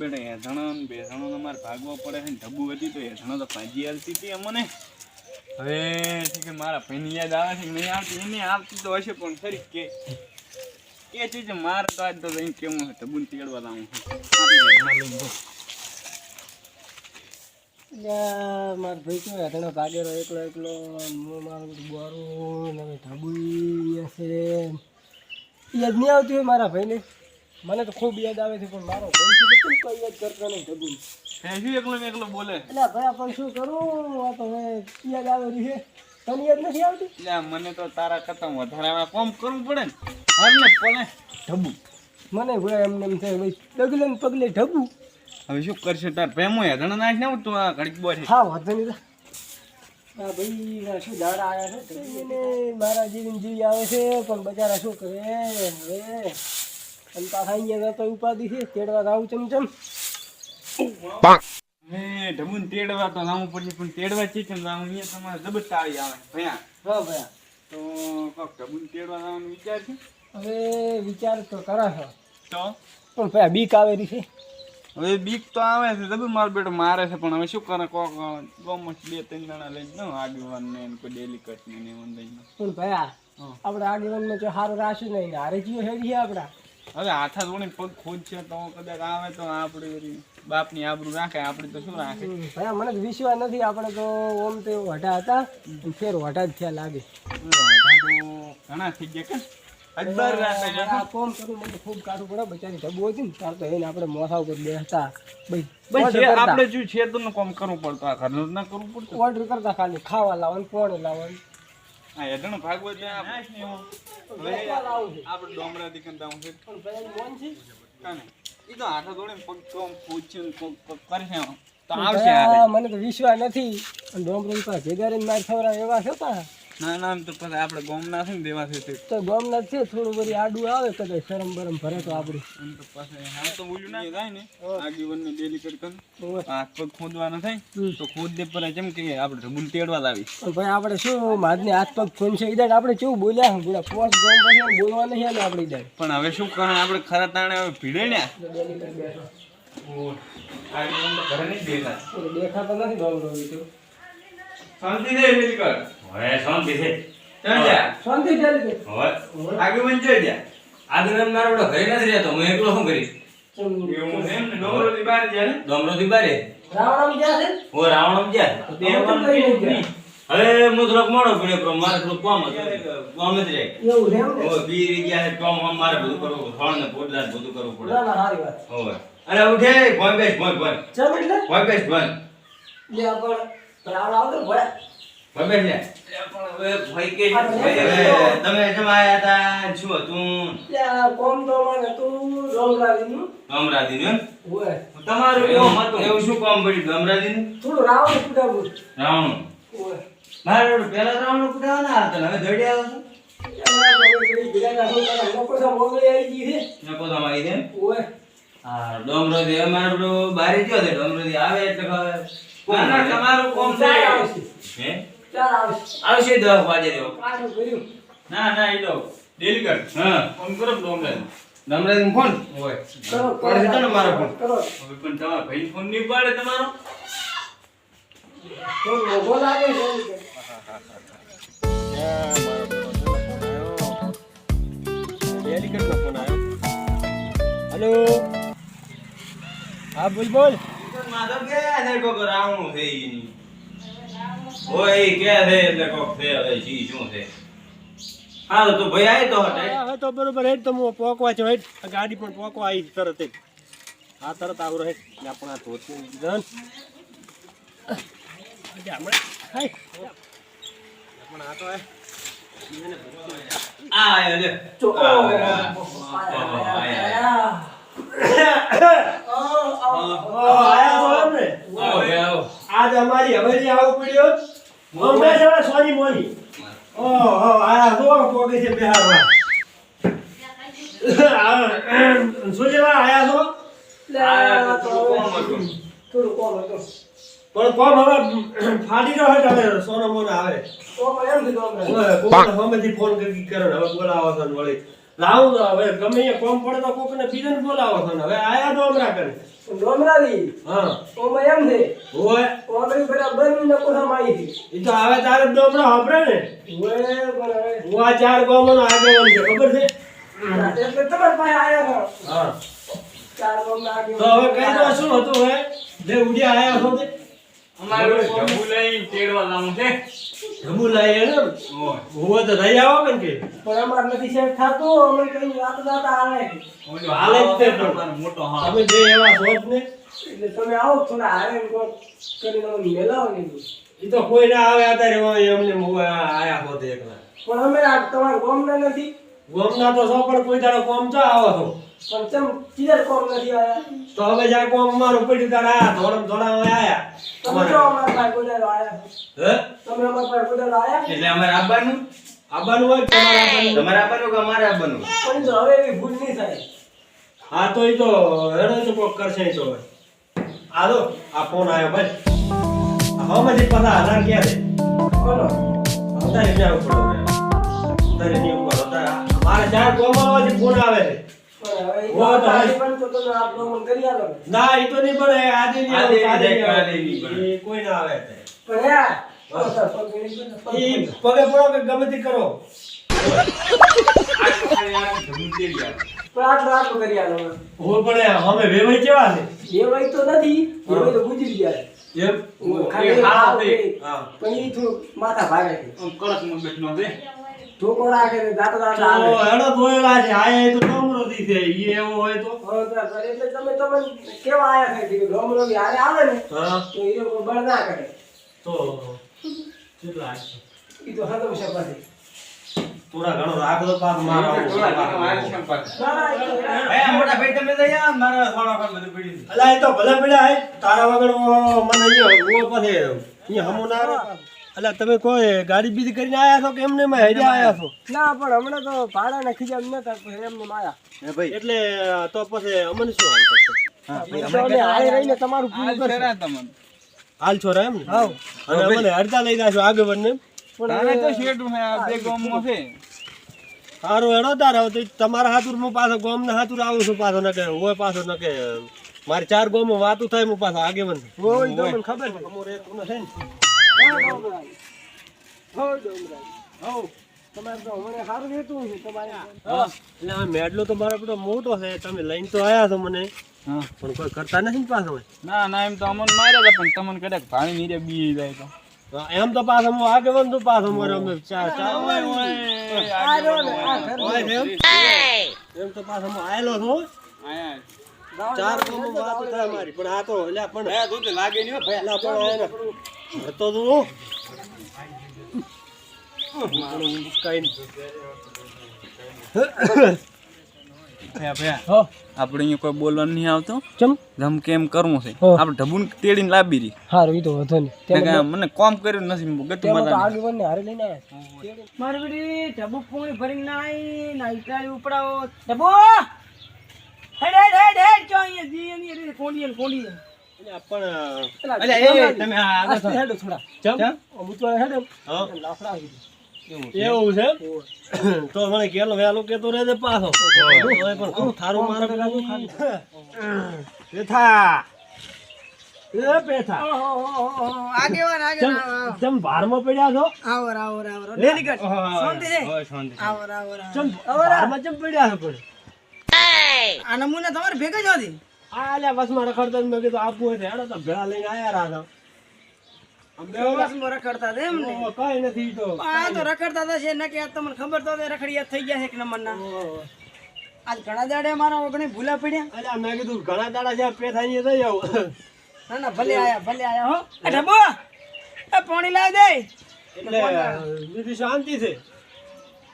બેટા હેઠણો ને બેસણો અમારે ભાગવો પડે છે ને ઢબુ હતી તો હેઠણો તો ભાજી હાલતી હતી અમને. હવે છે કે મારા ભાઈની યાદ આવે છે કે નહીં આવતી? એને આવતી તો હશે પણ ખરી કે કે છે જે મારે તો આજ તો અહીં કેવું છે, ઢબુને તેડવા લાવું હેઠણો મારો ભાઈ કેવો હેઠળનો ભાગેલો, એકલો એકલો, હું મારું બોરું ઢબુ હશે યાદ નહીં આવતી હોય મારા ભાઈને? મને તો ખૂબ યાદ આવે છે પણ મારો ભાઈ કેમ કઈ યાદ કરતો નહીં ઢબુઈ હે શું એકલો એકલો બોલે. એટલે ભાઈ પણ શું કરું? આ તો હવે યાદ આવે છે. તને યાદ નથી આવતી? એટલે મને તો તારા કરતા વધારે કોમ કરવું પડે ને. હર ને પલે ઢબુ મને ભાઈ એમને એમ થાય ભાઈ ડગલે ને પગલે ઢબુ હવે શું કરશે? તાર પ્રેમો હેઠણ નાખ ને તું આ ઘડીક બોલે. હા વાંધો નહીં હા ભાઈ શું દાડા આવ્યા છે? મારા જીવન જીવી આવે છે પણ બચારા શું કરે? હવે અને પાછા અહીંયા તો ઉપાધિ છે તેડવા આવું ચમચમ હે ઢબુન તેડવા તો લાવવું પડશે પણ તેડવા છે ને લાવું અહીંયા તમારે જબર આવી આવે ભયા. હા ભાઈ તો કોક ઢબુન તેડવા લાવવાનો વિચાર છે? હવે વિચાર તો કરા છો. તો? પણ ભાઈ બીક આવેલી છે. હવે બીક તો આવે છે જબર મારો બેટો મારે છે પણ હવે શું કરે કોક ગોમસ બે ત્રણ જણા લઈને ન આગેવાન ને કોઈ ડેલી કટ ને ને એવું પણ ભાઈ હા. આપણે આગેવાનમાં જો સારું રાખ્યું નહીં ને હારે જીવ હેડી આપણા. હવે હાથા ધોની પગ ખોદ છે તો કદાચ આવે તો આપણે બાપની આબરૂ રાખે આપણે તો શું રાખે? ભાઈ મને તો વિશ્વાસ નથી આપણે તો ઓમ તે હટા હતા ફેર હટા જ થયા લાગે. તો ઘણા થઈ ગયા કે? અજબર રાખે કોમ કરું મને ખૂબ કાઢવું પડે બચારી હતી ને તાર તો એને આપણે મોસા ઉપર બેસતા ભાઈ. આપણે છે તો કોમ કરવું પડતું આ ઘરનું ના કરવું પડતું. ઓર્ડર કરતા ખાલી ખાવા લાવવાનું કોણ લાવવાનું. આ એડણ ભાગવત આપણે ડોમરા દીકન દાવું છે. પણ ભાઈ મોન છે? કાને? ઈ તો હાથો જોડે પગ કોક કોક કરશે તો આવશે મને તો વિશ્વાસ નથી. ડોમરા ઉપર ભેગારીને માર ખવડાવે એવા છે તા ના ના આમ તો પછી આપણે ગોમના છે ને દેવાથી છે તે ગોમના છે થોડું બધી આડું આવે કદાચ શરમ બરમ ભરે તો આપણી એમ તો પછી હા તો બોલ્યું ના થાય ને. આગેવન ને ડેલી હાથ પગ ખોદવાના થાય. તો ખોદ દે પર જેમ કે આપણે તેડવા લાવી. ભાઈ આપણે શું માદને હાથ પગ ફોન છે ઈદાડ આપણે કેવું બોલ્યા હે? બોલા પોસ ગોમ પછી બોલવા નહીં આલે આપણે ઈદાડ પણ હવે શું કરે? આપણે ખરા તાણે હવે ભીડે ને? ઘરે નહીં દેખાય દેખાતો નથી ડોમરો ઈ તો શાંતિ દે ડેલી કર હવે શાંતિ છે. શાંતિ ચાલી હવે. આગેવન જોઈ જા. આગળ મારો બેટો ઘરે નથી રહેતો. હું એકલો શું કરીશ? એવું એમ ને? ડોમરો થી બહાર જાય ને ડોમરોથી બારે રાવણ જ્યાં છે? હું રાવણમ જાય. હવે હું થોડોક મોડો પડ્યો પણ મારે થોડું કામ હતું. કામ જ રહે. એવું છે એમ બી રહી ગયા છે કામ મારે બધું કરવું ફળ ને પોડલા ને બધું કરવું પડે. ના ના સારી વાત. હવે. અરે ઉઠે. ભોય બેસ ભોય ભોય. ચમ એટલે? ભોય બેસ ભોય. લે આપણે રાવણ આવતો ભોય બેસ લે પણ હવે ભોય કે. તમે જમાયા હતા શું હતું? કોમ તો મને તું રોમરાજીનું ગમરાદી નું તમારું કોમ હતું. એવું શું કામ પડ્યું ગમરાદી થોડું રાવણ કુટાવું રાવણ હોય. મારે પેલા રાવણ કુટાવા હતા હવે દોડી આવો છો. નકો તમારી દે હા? ડોમરો આવશે આવશે પેલું બારી ગયો છે ડોમરો દે આવે ના ના તમારું કોમ છે હે. આવશે દસ વાગે દેવો ના ના એ તો ડેલી કર હા ફોન કરો ડોમરો દે ફોન હોય પડે તો ને મારો ફોન. હવે પણ તમારા ભાઈ ફોન નહીં પાડે તમારો? હેલો. હા બોલ બોલ. માધવ કે છે કોક રાવણું છે ઈ? ની. ઓય કે છે એટલે કોક છે હવે જી શું છે? હા તો ભાઈ આય તો હટાય હા તો બરોબર હેડ તો હું પોકવા છો હેડ ગાડી પણ પોકવા આવી તરત જ. હા તરત આવરો રહે. આપણે ધોતી આજે હમણાં હાય પણ આ તો હે. આ આયો લે. ચો આ, હવેલી આવવું પડ્યો હંમેશા સોની મોની તો આવે સામેથી ફોન કરી કરો હવે બોલાવો છો વળી લાવું તો હવે ગમે એ કોમ પડે તો કોકને બીજન બોલાવો તને હવે આયા ડોમરા કરે ડોમરાવી હા. ઓમાં એમ છે ઓય ઓમરી બરાબરની નકોસામાં માઈ હતી એ તો હવે તારે ડોમરા હબરે ને? હવે હું આ ચાર ગામનો આગેવાન છે ખબર છે? એટલે તમારી પાસે આયા હા. ચાર ગામના આગેવાન. તો હવે કઈ દો શું હતું હવે? જે ઉડ્યા આયા છો તે? અમારે લઈને તેડવા લાવું છે. એને તો થઈ આવો કે કે. પણ અમાર નથી શેર થાતો અમે કઈ વાત જાતા આવે હાલે. જ તે મોટો હા તમે જે એવા શોખ ને એટલે તમે આવો થોડા હારે ને કરીને અમને મેલાવો ને. એ તો કોઈ ના આવે અત્યારે હોય એમને હું આયા હોતે એકલા. પણ અમે આ તમારા ગામના નથી. ગોમના તો સો પણ કોઈ તારો કોમ તો આવો છો? પણ તેમ ચીદર કોમ નથી આયા તો હવે જા કોમમાં પડ્યું તારે આયા ધોરમ ધોરા આયા. તમે જો અમાર પાસે ગોડાલો આયા. હે? તમે અમાર પાસે ગોડાલો આયા? એટલે અમાર આબાનું? આબાનું હોય તમારા આબાનું? કે અમારા આબાનું? પણ જો હવે એવી ભૂલ નહીં થાય. હા તો એ તો હેડો તો કોક કરશે તો આલો હાલો આ ફોન આવ્યો ભાઈ હવે મને પતા આધાર ક્યાં છે? બોલો. અત્યારે ક્યાં ઉપર. અત્યારે નહીં ઉપર. અત્યારે મારે ચાર કોમવાથી ફોન આવે છે. ને. ના એ તો નહીં પણ આજે નહીં કોઈ ના આવે. પણ પગ ને, પડો કે ગમે તે કરો. માથા ભાગે કડક મગજનો છે. ઠોકો રાખે ને દાંત દાંત તો આવે. હેડો ધોયેલા છે આયા એ તો ડમરો થી છે ઈ એવો હોય તો. આ એટલે તમે તમે કેવા આયા છે? કે ડમરો ની હારે આવે ને હા. તો એ લોકો બળ ના કરે. તો કેટલા છે? ઈ તો હદમ છે પછી થોડા ઘણો રાખો તો પાક મારો મોટા ભાઈ તમે અહીંયા મારા થોડા વખત બધું પડી અલા એ તો ભલે પડ્યા હે તારા વગર મને ઈ ઓ પાસે ઈ હમો ના રે અલા તમે કોઈ ગાડી બીજી કરીને આયા છો કે એમને માં હેડે આયા છો? ના પણ હમણાં તો ભાડા ને ખીજામ નતા પછી એમને માયા એટલે તો પછી અમને શું હાલ કરશે તો અમે હારે રહીને તમારું પૂરું હાલ કરશું. તમને. હાલ છોરા એમ ને હાવ. અને અમને હડતા લઈ જાશો આગળ ને તારે તો શેડ છે, બે ગામમાં છે. સારું એનો તાર હવે. તો તમારા હાથુર હું પાછો ગોમ ના હાથુર આવું છું પાછો ન કે હોય પાછો ન કે મારે ચાર ગોમ વાતું થાય હું પાછો આગેવન હોય તો મને ખબર છે. મેડલો તો મારો બધો મોટો છે. તમે લઈને તો આયા છો મને. પણ કોઈ કરતા નથી પાછો? ના ના એમ તો અમને માર્યા પણ તમને કદાચ ભાણી નીરે બી જાય તો. એમ તો પાછો હું આગેવન તો પાછો મારે અમે ચાર ચાર એમ? તો પાછો હું આયેલો છું ચાર વાતું થાય મારી પણ આ તો એટલે પણ લાગે નહીં પણ હતો તો. આપણે અહીંયા કોઈ બોલવાનું નહીં આવતો. ચમ? ધમ કેમ કરવું છે. આપણે ઢબુન તેડીને લાવી રહી હારું ઈ તો વધો નહીં મને કોમ કર્યું નથી તો માતા હારે લઈને આયા મારી બેટી ઢબુ પૂરી ભરીને નાઈ નાઈટાઈ ઉપડાવો. ઢબુ! હેડ હેડ અહીંયા એવું છે? તો મને કેલો વહેલો કેતો રહેજે પાછો. પણ થારું મારે પેથા. ચમ ભારમાં પડ્યા છો? આવો આવો આવો આવો. લે શાંતિ છે? ચમ ભારમાં ચમ પડ્યા છો પણ આ નમૂના તમારે ભેગા જ હતી આ લ્યા બસમાં રખડતા મેં કીધું આપવું હોય તો હેડો તો ભેળા લઈને આયા રાધા રખડતા હતા એમ ને કઈ નથી તો. આ તો રખડતા હતા છે ના કે તમને ખબર તો રખડિયા થઈ ગયા છે એક નંબરના. આજ ઘણા દાડે મારા ઓગણે ભૂલા પડ્યા. અલ્યા મેં કીધું ઘણા દાડા છે પે થાય થઈ આવું. ના ના ભલે આયા ભલે આયા હો. એ ઢબો એ પાણી લાવી દે. એટલે બીજી શાંતિ છે.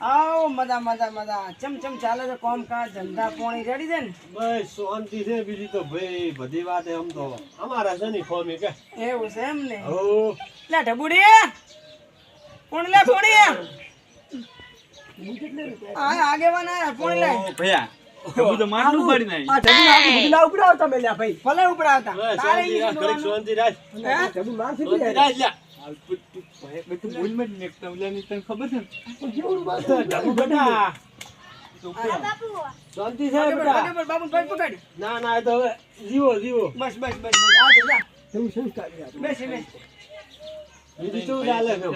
આવો મજા મજા મજા. ચમ ચમ ચાલે છે કોમ કાજ ધંધા પાણી રેડી છે ને? બસ શાંતિ છે. બીજી તો ભાઈ બધી વાત એમ તો. અમારા છે ને ખોમી કે એવું છે એમ ને? ઓ લે ઢબુડી કોણ લે પાણી આ આગેવાન આ કોણ લે. ભયા ઢબુ તો માટલું પાડી નાખ્યું. આ ઢબુ આગળ બધું ના ઉપડાવતા મેલ્યા ભાઈ. ભલે ઉપડાવતા. તારે શાંતિ રાખ? ઢબુ માર રાખ. આ બધું ભયા બધું ભૂલમાં જ તને ખબર છે ને? ઢબુ બેટા શાંતિ છે બેટા? બાબુ પગ પકડ. ના ના તો હવે જીવો જીવો. બસ બસ બસ બસ. આ તો જા. કેવું સંસ્કારી આ બેસ બેસ. બીજું શું ચાલે છે?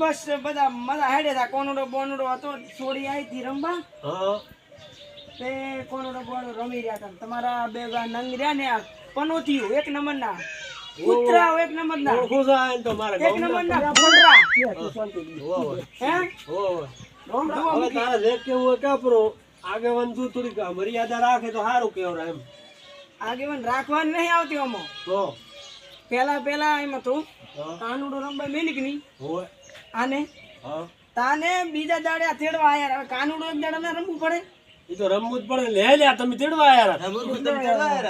બસ બધા મજા હેડે હતા કોનોડો બોનુડો હતો છોડી આવી હતી રમવા. હા. તે કોનોડો બોનુડો રમી રહ્યા હતા તમારા બે નંગ રહ્યા ને આ પનોતીઓ એક નંબર ના કૂતરા એક નંબર ના. ઓળખું છે તો મારે એક નંબર ના ફોંડરા હે? હવે તારે જે કેવું હોય કે આગેવાન તું થોડીક મર્યાદા રાખે તો સારું કેવરા એમ. આગેવાન રાખવાની નહીં આવતી આમાં. તો? પેલા પેલા એમ હતું કાનુડો રમવા મેલિકની હોવે. આને તાને બીજા દાડે તેડવા આયા હવે કાનુડો એક દાડે ને રમવું પડે. એ તો રમવું જ પડે. લે લ્યા તમે તેડવા આયા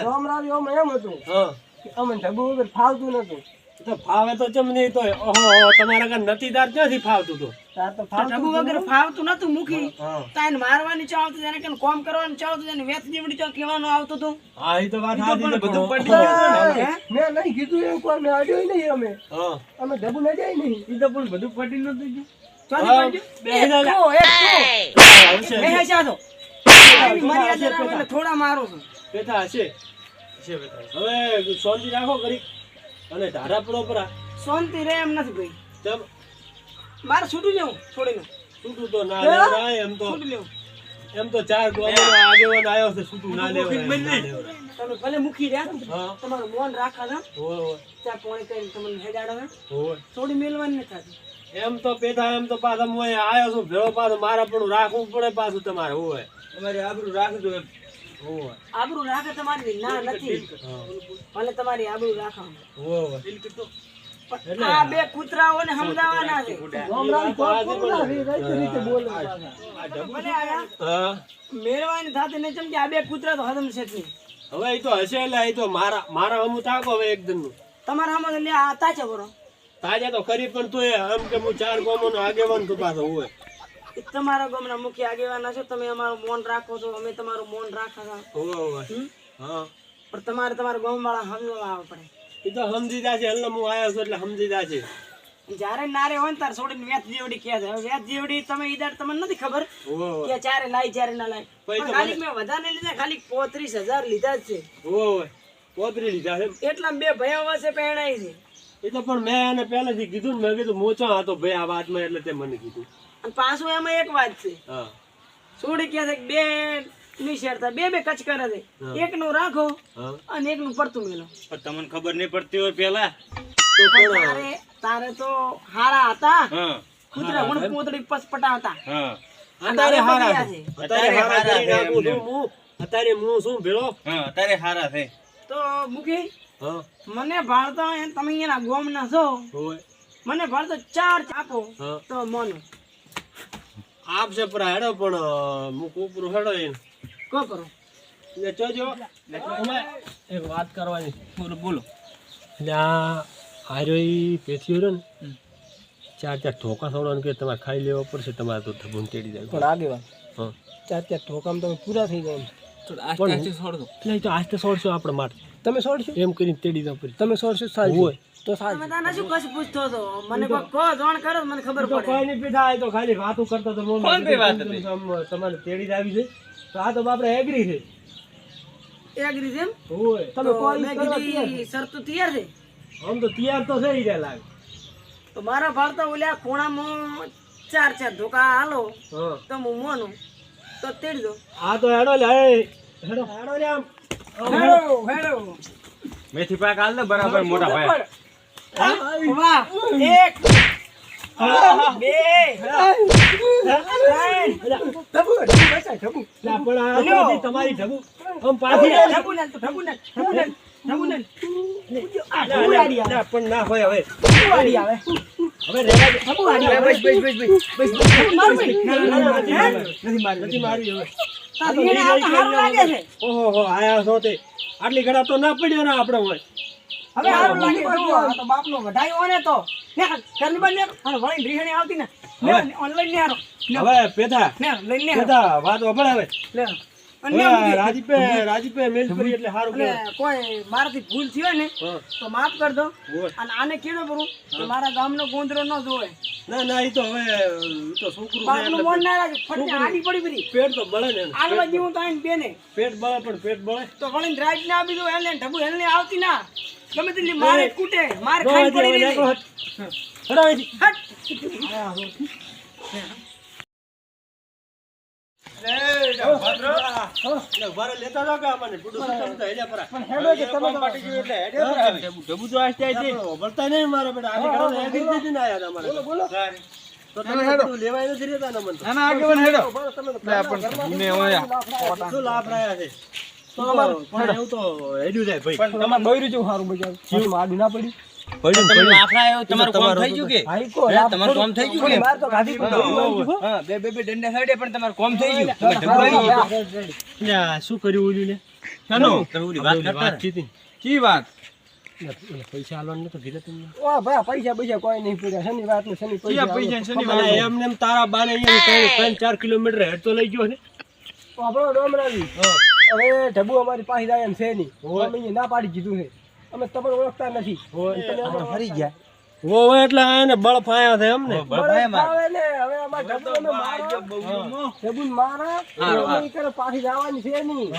રામ રામ એમ હતું. હા. અમને ઢબુ વગર ફાવતું નતું. તો ફાવે તો ચમ નહીં તો ઓહો તમારા કાન નતીદાર ક્યાંથી ફાવતું તું? તાર તો ઢબુ વગર ફાવતું નતું મુખી. હા મારવાની ચાવ આવતું એને કે કોમ કરવાનું ચાવ આવતું એને વેચ દીવડી ચાવ કહેવાનું આવતું હતું. હા એ તો વાત સાચી છે બધું પડી? મેં નહીં કીધું એમ કોઈ મેં આડ્યો નહીં અમે. હા. અમે ઢબુ ન જાય નહીં. એ તો પણ બધું પડી નતું ગયું. થોડા મારો છું. બેઠા હશે. હવે શાંતિ રાખો કરી અને ધારા પ્રોપરા પરા. શાંતિ રે એમ નથી ભાઈ. ચમ. મારે છૂટું લેવું છોડીને. છૂટું તો ના લેવરાય એમ તો છૂટું લેવું. એમ તો ચાર ગામોનો આગેવાન આવ્યો છે છૂટું ના લેવરાય એમ તમે ભલે મૂકી રહ્યા તમારું મોન રાખા હોવે, ત્યાં પોણી કરીને તમને હેડાડો હોવે. થોડી મેલવાની નથી થતી એમ તો પેઠા એમ તો પાછા હું આવ્યો છું ભેળો પાછો મારા પણ રાખવું પડે પાછું તમારે હોય. તમારે આબરું રાખજો એમ. આબરૂ રાખે તમારી ના નથી. મને ભલે તમારી આબરૂ રાખો આ બે સમજાવવાના છે. હા. મેળવાની સાથે નહીં ચમ કે આ બે કૂતરા તો હદમ છે હવે એ તો હશે એટલે એ તો મારા મારા હમું તાકો હવે એકદમનું તમારા આમાં લે આ તાચે બરો તાજા તો ખરી પણ તું એમ કે હું ચાર ગામોનો આગેવાન તો પાછો હોય તમારા ગામના મુખ્ય આગેવાના છો તમે અમારું મૌન રાખો છો અમે તમારું મૌન રાખા છો. હા. પણ તમારે તમારા ગામવાળા સમજવા આવવા પડે. એ તો સમજી જાય છે એટલે હું આવ્યો છું એટલે સમજી જાય છે. જ્યારે નારે હોય ને તાર છોડીને વેચ જેવડી કે છે. જેવડી તમે ઈદાર તમને નથી ખબર. કે ચારે લાય ચારે ના લાય. પણ ખાલી મેં વધારે લીધા ખાલી પોત્રીસ હજાર લીધા છે. હોવે, હોવે. લીધા છે. એટલા બે ભયા વચ્ચે પહેણાય છે. એ તો પણ મેં એને પહેલેથી કીધું ને મેં કીધું મોચો હતો ભાઈ આ વાતમાં એટલે તે મને કીધું. અને પાછું એમાં એક વાત છે. હા. છોડી કે બે ની શેરતા બે બે કચ કરે છે. એકનું રાખો અને એક નું પડતું મેલો. તમને ખબર નહીં પડતી હોય પેલા? તારે તારે તો હારા હતા. કુતરા કૂતરા પોતડી પસપટા હતા અત્યારે હારા છે. અત્યારે હારા છે. અત્યારે હું શું ભેળો. હા અત્યારે હારા છે. તો મુખી મને ભાળતો તમે એના ગોમ ના છો મને ભાળતો ચાર ચાપો તો મોનો. આપશે પરા હેડો પણ હું કૂપરું હેડો એને કો કરો એટલે જોજો એક વાત કરવાની. બોલો બોલો. એટલે આ હારો પેથીઓ રહ્યો ને ચાર ચાર ઠોકા સોડવાનું કે તમારે ખાઈ લેવા પડશે તમારે તો ધબૂન તેડી જાય. પણ આગેવાન હા. ચાર ચાર ઠોકામાં તમે પૂરા થઈ જાય પણ એટલે તો આસ્તે સોડશો આપણે માટે. તમે છોડશો એમ કરીને તેડી દો પછી તમે છોડશો હોય. તો તમે તાને શું કશું પૂછતો હતો? મને કહો જાણ કરો મને ખબર પડે. કોઈ નહીં પીધા આ તો ખાલી વાતો કરતો તો કોણ કઈ વાત હતી? તમારે તેડી જ આવી છે. તો આ તો બાપરે એગ્રી છે. એગ્રી છે એમ? હોય. તમે મેં કીધી શરતો તૈયાર છે. આમ તો તૈયાર તો થઈ જાય લાગે. તો મારા ભાળતા ઓલ્યા ખૂણામાં ચાર ચાર ધોકા હાલો હા. તો હું મોનું. તો તેડી દો આ તો હેડો લે હેડો. હેડો લે આમ. હેડો હેડો મેથી પાક હાલ ને બરાબર મોટા ભાઈ. વાહ એક બે ત્રણ. લા, પણ આ નથી તમારી ઢબુ. આમ પાછી ઢબુ ને ઢબુ ને ઢબુ ને ઢબુ ને પણ ના હોય હવે. ઢબુ આડી આવે. હવે દે. નથી મારી હવે ઓહો આયા છો તે આટલી ઘડા તો ના પડ્યો ને આપણે હોય. હવે હારું લાગે તો બાપનો વઢાયો ને તો. ને ઘરની બાર ને અને વળી રીહણી આવતી ને. ઓનલાઈન ને હવે પેથા ને લઈને પેથા વાત લે હવે. રાજીપે રાજીપે મેલ કરી એટલે સારું અને કોઈ મારાથી ભૂલ થઈ હોય ને તો માફ કર દો. અને આને કેવું કરું કે મારા ગામનો ગોંદરો ન જોવે. ના ના એ તો હવે તો છોકરું છે એટલે મોન ના રાખે ફટને આડી પડી બધી. પેટ તો બળે ને એને. આલવા તો આઈને બેને. પેટ બળે પણ પેટ બળે. તો વળીને રાઈટ ના આપી દો હેલે ઢબુ હેલે આવતી ના. ગમે તેટલી મારે કૂટે માર ખાઈ પડી રહી અહીંથી. હટ. તો હેડ્યા પરા. પણ હેડો કે તમે? તો ઢબુ તો આસ્તે આસ્તે આપણે વળતા નહીં મારા બેટા. આજે ઘરે હેડી દીધી ને આયા તમારે. બોલો બોલો. તો તમે બધું લેવાય નથી રહેતા ને મને તો. ના ના આગેવાન હેડો. બોલો તમે તો લે પણ ઢબુને હોય શું લાભ રહ્યા છે? પણ એવું તો હેડ્યું જાય ભાઈ. તમારે બૈરું જેવું સારું બજાવ જીવન આડું ના પડ્યું તમે લાફડા આવ્યો, તમારું કામ થઈ ગયું કે? તમારું કામ થઈ ગયું કે? માર તો ગાડી હા બે બે બે ડંડા સાઈડે પણ તમારું કામ થઈ ગયું. તમે ઢગવાઈ ગયું. શું કર્યું ઓલી ને શાનું? તમે ઓલી વાત કરતા. કીધી. કી વાત? પૈસા આલવાનું નતું કીધું તમને? ઓ ભાઈ પૈસા પૈસા કોઈ નહીં પૂર્યા શનિ વાત ને શનિ કયા પૈસા શનિ વાત? અલા, એમને એમ તારા બાને અહીંયા ત્રણ- ત્રણ ચાર કિલોમીટર હેડ તો લઈ ગયો ને. આપણો ડોમરાવી હવે ઢબુ અમારી પાસે જાય એમ છે નહીં. અમે ના પાડી દીધું છે. અમે તમને ઓળખતા નથી. ફરી ગયા. વો વો એટલે આ બળ ફાયા છે એમ ને? બળભાઈ બળદ આવે ને હવે અમારે ઢબુ અમે મારો. ઢબુને મારા. હારું, અમે ઈ કરે પાછી જવાની છે નહીં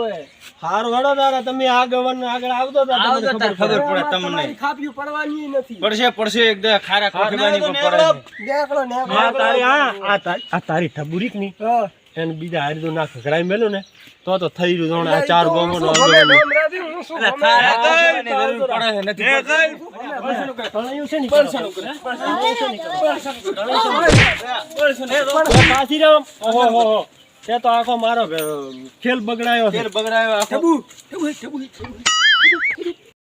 ઓય. હારું હેડો તારા તમે આગળ આગળ આવતો તા તમને ખબર ખબર પડે. પડે તમને. તમારી પડવાની નથી. પડશે પડશે એકદમ ખારા કોઠીબાની પડે દેખલો ને આ તારી આ આ તારી આ તારી ઠબુરીકની. હા. એને બીજા હારી ના ખકડાઈ મેલું ને તો તો થઈ રહ્યું જાણે આ ચાર તો ગોમો નો ઓહો હો હો તે તો આખો મારો ખેલ બગડાયો ખેલ બગડાયો આખો.